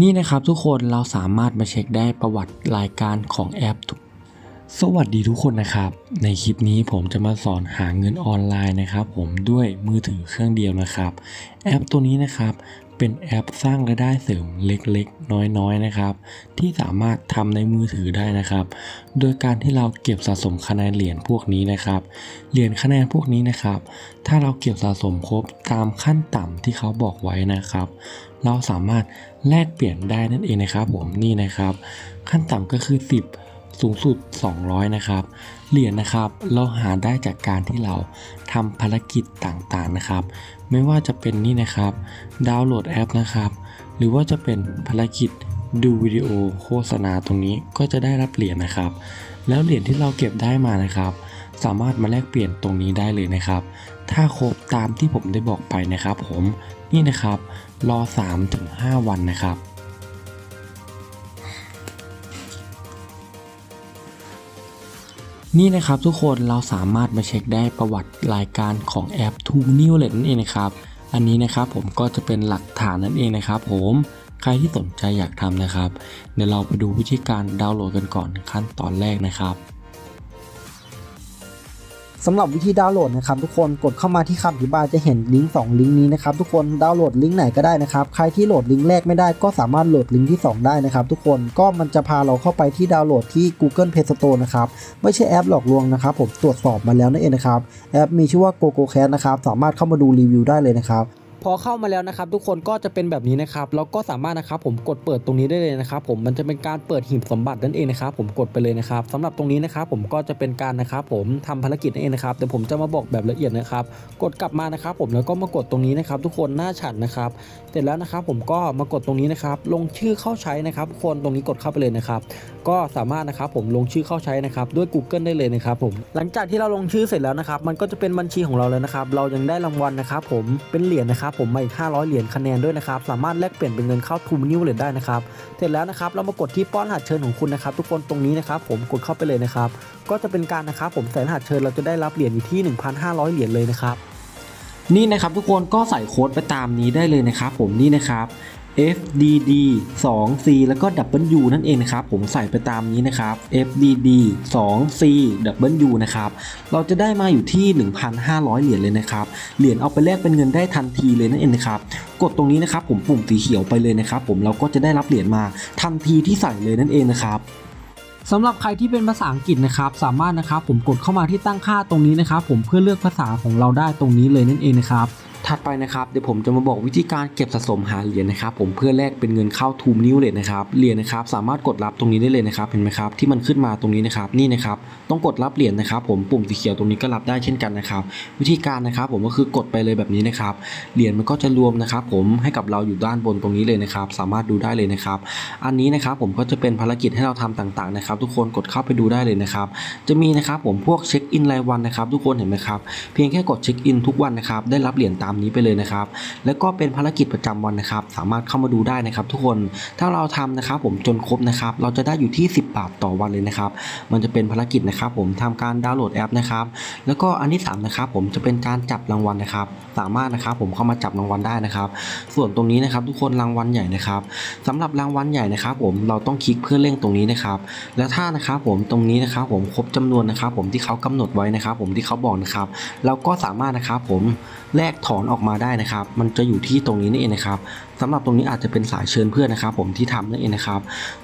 นี่นะครับทุกคนเราสามารถมาเช็คได้ประวัติรายการของแอปทุกสวัสดีทุกคนนะครับ ในคลิปนี้ผมจะมาสอนหาเงินออนไลน์นะครับ ผมด้วยมือถือเครื่องเดียวนะครับ แอปตัวนี้นะครับเป็นแอปสร้างรายได้เสริมเล็กๆ น้อยๆนะครับ ที่สามารถทำในมือถือได้นะครับ โดยการที่เราเก็บสะสมคะแนนเหรียญพวกนี้นะครับเหรียญคะแนนพวกนี้นะครับ ถ้าเราเก็บสะสมครบตามขั้นต่ำที่เขาบอกไว้นะครับ เราสามารถแลกเปลี่ยนได้นั่นเองนะครับ ผมนี่นะครับ ขั้นต่ำก็คือ 10 สูงสุด 200 นะครับ เหรียญนะครับเราหาได้จากการที่เราทำภารกิจต่างๆนะครับ ไม่ว่าจะเป็นนี่นะครับ ดาวน์โหลดแอปนะครับ หรือว่าจะเป็นภารกิจดูวิดีโอโฆษณาตรงนี้ก็จะได้รับเหรียญนะครับ แล้วเหรียญที่เราเก็บได้มานะครับ สามารถมาแลกเปลี่ยนตรงนี้ได้เลยนะครับ ถ้าครบตามที่ผมได้บอกไปนะครับผม นี่นะครับ รอ 3-5 วันนะครับ นี่นะครับทุกคนเราสามารถมาเช็คได้ประวัติรายการของแอป t o n e w l e t นั่นเองนะครับ อันนี้นะครับผมก็จะเป็นหลักฐานนั่นเองนะครับ ผมใครที่สนใจอยากทำนะครับ เดี๋ยวเราไปดูวิธีการดาวน์โหลดกันก่อนขั้นตอนแรกนะครับ สำหรับวิธีดาวน์โหลดนะครับทุกคนกดเข้ามาที่คำอธิบายจะเห็นลิงก์2ลิงก์นี้นะครับทุกคนดาวน์โหลดลิงก์ไหนก็ได้นะครับใครที่โหลดลิงก์แรกไม่ได้ก็สามารถโหลดลิงก์ที่ 2 ได้นะครับทุกคนก็มันจะพาเราเข้าไปที่ดาวน์โหลดที่ Google Play Store นะครับไม่ใช่แอปหลอกลวงนะครับผมตรวจสอบมาแล้วนั่นเองนะครับแอปมีชื่อว่า GoGoCast นะครับสามารถเข้ามาดูรีวิวได้เลยนะครับ พอเข้ามาแล้วนะครับ ทุกคนก็จะเป็นแบบนี้นะครับแล้วก็สามารถนะครับผมกดเปิดตรงนี้ได้เลยนะครับ ผมมันจะเป็นการเปิดหีบสมบัตินั่นเองนะครับผมกดไปเลยนะครับสำหรับตรงนี้นะครับผมก็จะเป็นการนะครับผมทำภารกิจนั่นเองนะครับเดี๋ยวผมจะมาบอกแบบละเอียดนะครับ กดกลับมานะครับผมแล้วก็มากดตรงนี้นะครับ ทุกคนหน้าฉันนะครับ เสร็จแล้วนะครับผมก็มากดตรงนี้นะครับ ลงชื่อเข้าใช้นะครับคนตรงนี้กดเข้าไปเลยนะครับ ก็สามารถนะครับผมลงชื่อเข้าใช้นะครับด้วย Google ได้เลยนะครับผมหลังจากที่เราลงชื่อเสร็จแล้วนะครับ มันก็จะเป็นบัญชีของเราแล้วนะครับ เรายังได้รางวัลนะครับ ผมเป็นเหรียญนะครับผมมาอีก 500 เหรียญคะแนนด้วยนะครับสามารถแลกเปลี่ยนเป็นเงินเข้าทูมนิวเลยได้นะครับเสร็จแล้วนะครับเรามากดที่ป้อนรหัสเชิญของคุณนะครับทุกคนตรงนี้นะครับผมกดเข้าไปเลยนะครับก็จะเป็นการนะครับผมใส่รหัสเชิญเราจะได้รับเหรียญอยู่ที่ 1,500 เหรียญเลยนะครับนี่นะครับทุกคนก็ใส่โค้ดไปตามนี้ได้เลยนะครับผมนี่นะครับ FDD 2 C แล้วก็ W นั่นเองนะครับผมใส่ไปตามนี้นะครับ FDD 2 C W นะครับเราจะได้มาอยู่ที่ 1,500 เหรียญเลยนะครับเหรียญเอาไปแลกเป็นเงินได้ทันทีเลยนั่นเองนะครับกดตรงนี้นะครับผมปุ่มสีเขียวไปเลยนะครับผมเราก็จะได้รับเหรียญมาทันทีที่ใส่เลยนั่นเองนะครับสำหรับใครที่เป็นภาษาอังกฤษนะครับ สามารถนะครับผมกดเข้ามาที่ตั้งค่าตรงนี้นะครับ ผมเพื่อเลือกภาษาของเราได้ตรงนี้เลยนั่นเองนะครับ ถัดไปนะครับเดี๋ยวผมจะมาบอกวิธีการเก็บสะสมหาเหรียญนะครับผมเพื่อแลกเป็นเงินเข้าทูมนิวเลทนะครับเหรียญนะครับสามารถกดรับตรงนี้ได้เลยนะครับเห็นไหมครับที่มันขึ้นมาตรงนี้นะครับนี่นะครับต้องกดรับเหรียญนะครับ ผมปุ่มสีเขียวตรงนี้ก็รับได้เช่นกันนะครับวิธีการนะครับผมก็คือกดไปเลยแบบนี้นะครับเหรียญมันก็จะรวมนะครับผมให้กับเราอยู่ด้านบนตรงนี้เลยนะครับ สามารถดูได้เลยนะครับ อันนี้นะครับผมก็จะเป็นภารกิจให้เราทำต่างๆนะครับทุกคนกดเข้าไปดูได้เลยนะครับจะมีนะครับผมพวกเช็คอินรายวันนะครับทุกคนเห็นไหมครับเพียงแค่กดเช็คอินทุกวันนะครับได้รับเหรียญตามนี้ไปเลยนะครับ แล้วก็เป็นภารกิจประจำวันนะครับ สามารถเข้ามาดูได้นะครับ ทุกคนถ้าเราทำนะครับ ผมจนครบนะครับ เราจะได้อยู่ที่ 10 บาทต่อวันเลยนะครับ มันจะเป็นภารกิจนะครับ ผมทำการดาวน์โหลดแอปนะครับ แล้วก็อันที่สามนะครับ ผมจะเป็นการจับรางวัลนะครับ สามารถนะครับ ผมเข้ามาจับรางวัลได้นะครับ ส่วนตรงนี้นะครับ ทุกคนรางวัลใหญ่นะครับสำหรับรางวัลใหญ่นะครับ ผมเราต้องคลิกเพื่อเร่งตรงนี้นะครับ แล้วถ้านะครับ ผมตรงนี้นะครับ ผมครบจำนวนนะครับ ผมที่เขากำหนดไว้นะครับ ผมที่เขาบอกนะครับ เราก็สามารถนะครับ ผมแลกถอนออกมาได้นะครับ มันจะอยู่ที่ตรงนี้นี่เองนะครับสำหรับตรงนี้อาจจะเป็นสายเชิญเพื่อนนะครับ ผมที่ทำนั่นเองนะครับ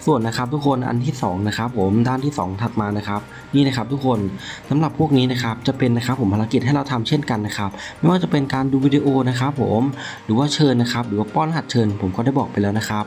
ส่วนนะครับทุกคนอันที่สองนะครับผมด้านที่สองถัดมานะครับ นี่นะครับทุกคนสำหรับพวกนี้นะครับจะเป็นนะครับผมภารกิจให้เราทำเช่นกันนะครับ ไม่ว่าจะเป็นการดูวิดีโอนะครับ ผมหรือว่าเชิญนะครับ หรือว่าป้อนรหัสเชิญ ผมก็ได้บอกไปแล้วนะครับ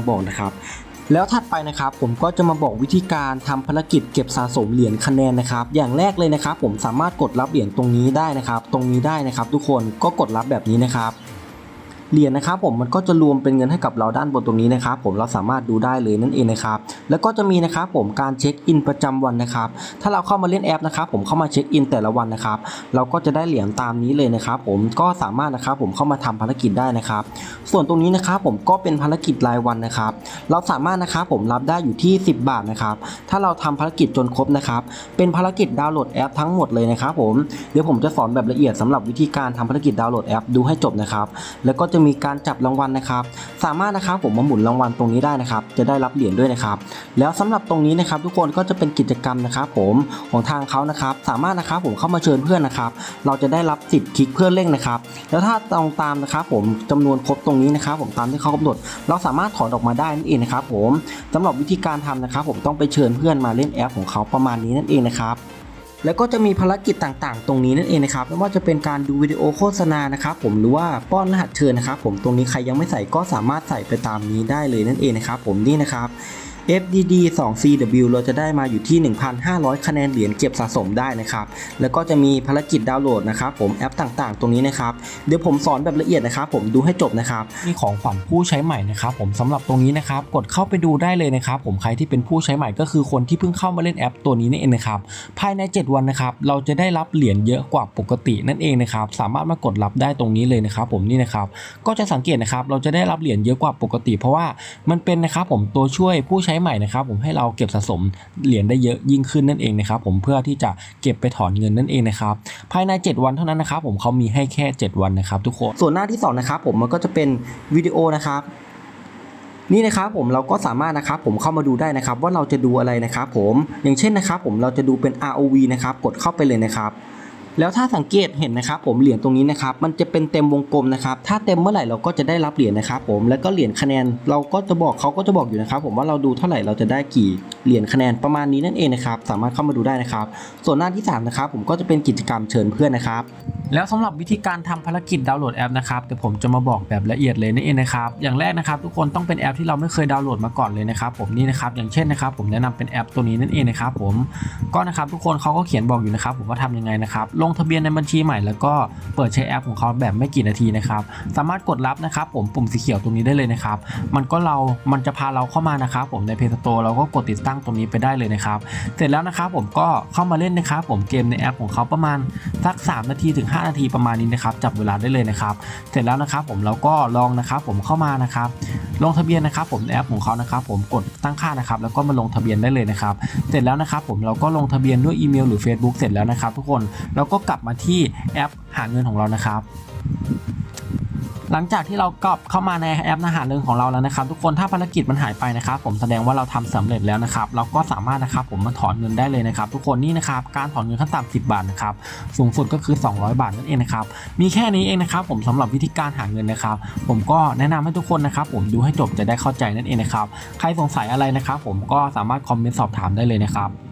บอกนะครับแล้วถัดไปนะครับผมก็จะมาบอกวิธีการทำภารกิจเก็บสะสมเหรียญคะแนนนะครับ อย่างแรกเลยนะครับ ผมสามารถกดรับเหรียญตรงนี้ได้นะครับ ตรงนี้ได้นะครับ ทุกคนก็กดรับแบบนี้นะครับ เหรียญนะครับผมมันก็จะรวมเป็นเงินให้กับเราด้านบนตรงนี้นะครับ ผมเราสามารถดูได้เลยนั่นเองนะครับ แล้วก็จะมีนะครับผมการเช็คอินประจำวันนะครับ ถ้าเราเข้ามาเล่นแอปนะครับ ผมเข้ามาเช็คอินแต่ละวันนะครับ เราก็จะได้เหรียญตามนี้เลยนะครับ ผมก็สามารถนะครับผมเข้ามาทำภารกิจได้นะครับ ส่วนตรงนี้นะครับผมก็เป็นภารกิจรายวันนะครับ เราสามารถนะครับผมรับได้อยู่ที่ 10 บาทนะครับ ถ้าเราทำภารกิจจนครบนะครับ เป็นภารกิจดาวน์โหลดแอปทั้งหมดเลยนะครับ ผมเดี๋ยวผมจะสอนแบบละเอียดสำหรับวิธีการทำภารกิจดาวน์โหลดแอปดูให้จบนะครับ แล้วก็จะมีการจับรางวัลนะครับ สามารถนะครับผมมาหมุนรางวัลตรงนี้ได้นะครับ จะได้รับเหรียญด้วยนะครับ แล้วสำหรับตรงนี้นะครับ ทุกคนก็จะเป็นกิจกรรมนะครับ ผมของทางเขานะครับ สามารถนะครับผมเข้ามาเชิญเพื่อนนะครับ เราจะได้รับสิทธิ์คลิกเพื่อนเร่งนะครับ แล้วถ้าตรงตามนะครับ ผมจำนวนครบตรงนี้นะครับ ผมตามที่เขากำหนด เราสามารถถอนออกมาได้นั่นเองนะครับ ผมสำหรับวิธีการทำนะครับ ผมต้องไปเชิญเพื่อนมาเล่นแอปของเขาประมาณนี้นั่นเองนะครับ แล้วก็จะมีภารกิจต่างๆ ตรงนี้นั่นเองนะครับไม่ว่าจะเป็นการดูวิดีโอโฆษณานะครับผมหรือว่าป้อนรหัสเชิญนะครับผมตรงนี้ใครยังไม่ใส่ก็สามารถใส่ไปตามนี้ได้เลยนั่นเองนะครับผมนี่นะครับ FDD 2 CW เราจะได้มาอยู่ที่ 1,500 คะแนนเหรียญเก็บสะสมได้นะครับ แล้วก็จะมีภารกิจดาวน์โหลดนะครับผมแอปต่างๆ ตรงนี้นะครับ เดี๋ยวผมสอนแบบละเอียดนะครับ ผมดูให้จบนะครับ มีของขวัญผู้ใช้ใหม่นะครับผมสำหรับตรงนี้นะครับ กดเข้าไปดูได้เลยนะครับ ผมใครที่เป็นผู้ใช้ใหม่ก็คือคนที่เพิ่งเข้ามาเล่นแอปตัวนี้นั่นเองนะครับ ภายใน 7 วันนะครับ เราจะได้รับเหรียญเยอะกว่าปกตินั่นเองนะครับ สามารถมากดรับได้ตรงนี้เลยนะครับ ผมนี่นะครับ ก็จะสังเกตนะครับ เราจะได้รับเหรียญเยอะกว่าปกติ เพราะว่ามันเป็นนะครับผมตัวช่วยผู้ใช้ใหม่นะครับผมให้เราเก็บสะสมเหรียญได้เยอะยิ่งขึ้นนั่นเองนะครับผมเพื่อที่จะเก็บไปถอนเงินนั่นเองนะครับภายใน 7 วันเท่านั้นนะครับผมเขามีให้แค่ 7 วันนะครับทุกคนส่วนหน้าที่สองนะครับผมมันก็จะเป็นวิดีโอนะครับนี่นะครับผมเราก็สามารถนะครับผมเข้ามาดูได้นะครับว่าเราจะดูอะไรนะครับผมอย่างเช่นนะครับผมเราจะดูเป็น ROV นะครับกดเข้าไปเลยนะครับ แล้วถ้าสังเกตเห็นนะครับผมเหรียญตรงนี้นะครับมันจะเป็นเต็มวงกลมนะครับถ้าเต็มเมื่อไหร่เราก็จะได้รับเหรียญนะครับผมแล้วก็เหรียญคะแนนเราก็จะบอกเขาก็จะบอกอยู่นะครับผมว่าเราดูเท่าไหร่เราจะได้กี่ เหรียญคะแนนประมาณนี้นั่นเองนะครับ สามารถเข้ามาดูได้นะครับ ส่วนหน้าที่3นะครับผมก็จะเป็นกิจกรรมเชิญเพื่อนนะครับ แล้วสำหรับวิธีการทำภารกิจดาวน์โหลดแอปนะครับเดี๋ยวผมจะมาบอกแบบละเอียดเลยนั่นเองนะครับ อย่างแรกนะครับ ทุกคนต้องเป็นแอปที่เราไม่เคยดาวน์โหลดมาก่อนเลยนะครับ ผมนี่นะครับ อย่างเช่นนะครับ ผมแนะนำเป็นแอปตัวนี้นั่นเองนะครับ ผมก็นะครับทุกคนเขาก็เขียนบอกอยู่นะครับ ผมว่าทำยังไงนะครับ ลงทะเบียนในบัญชีใหม่แล้วก็เปิดใช้แอปของเขาแบบไม่กี่นาทีนะครับสามารถกดรับนะครับ ผมปุ่มสีเขียวตรงนี้ได้เลยนะครับ มันก็เรา มันจะพาเราเข้ามานะครับ ผมใน Play Store เราก็กดติดตั้งตรงนี้ไปได้เลยนะครับ เสร็จแล้วนะครับผมก็เข้ามาเล่นนะครับผมเกมในแอปของเขาประมาณสัก 3 นาทีถึง 5 นาทีประมาณนี้นะครับจับเวลาได้เลยนะครับ เสร็จแล้วนะครับผมเราก็ลองนะครับผมเข้ามานะครับลงทะเบียนนะครับผมในแอปของเขานะครับผมกดตั้งค่านะครับแล้วก็มาลงทะเบียนได้เลยนะครับ เสร็จแล้วนะครับผมเราก็ลงทะเบียนด้วยอีเมลหรือ Facebook เสร็จแล้วนะครับ ทุกคนเราก็กลับมาที่แอปหาเงินของเรานะครับ หลังจากที่เรากลับเข้ามาในแอปอาหารเริงของเราแล้วนะครับทุกคนถ้าภารกิจมันหายไปนะครับผมแสดงว่าเราทำสำเร็จแล้วนะครับเราก็สามารถนะครับผมมาถอนเงินได้เลยนะครับทุกคนนี่นะครับการถอนเงินขั้นต่ำ10 บาทนะครับสูงสุดก็คือ 200 บาทนั่นเองนะครับมีแค่นี้เองนะครับผมสำหรับวิธีการหาเงินนะครับ ผมก็แนะนำให้ทุกคนนะครับผมดูให้จบจะได้เข้าใจนั่นเองนะครับใครสงสัยอะไรนะครับผมก็สามารถคอมเมนต์สอบถามได้เลยนะครับ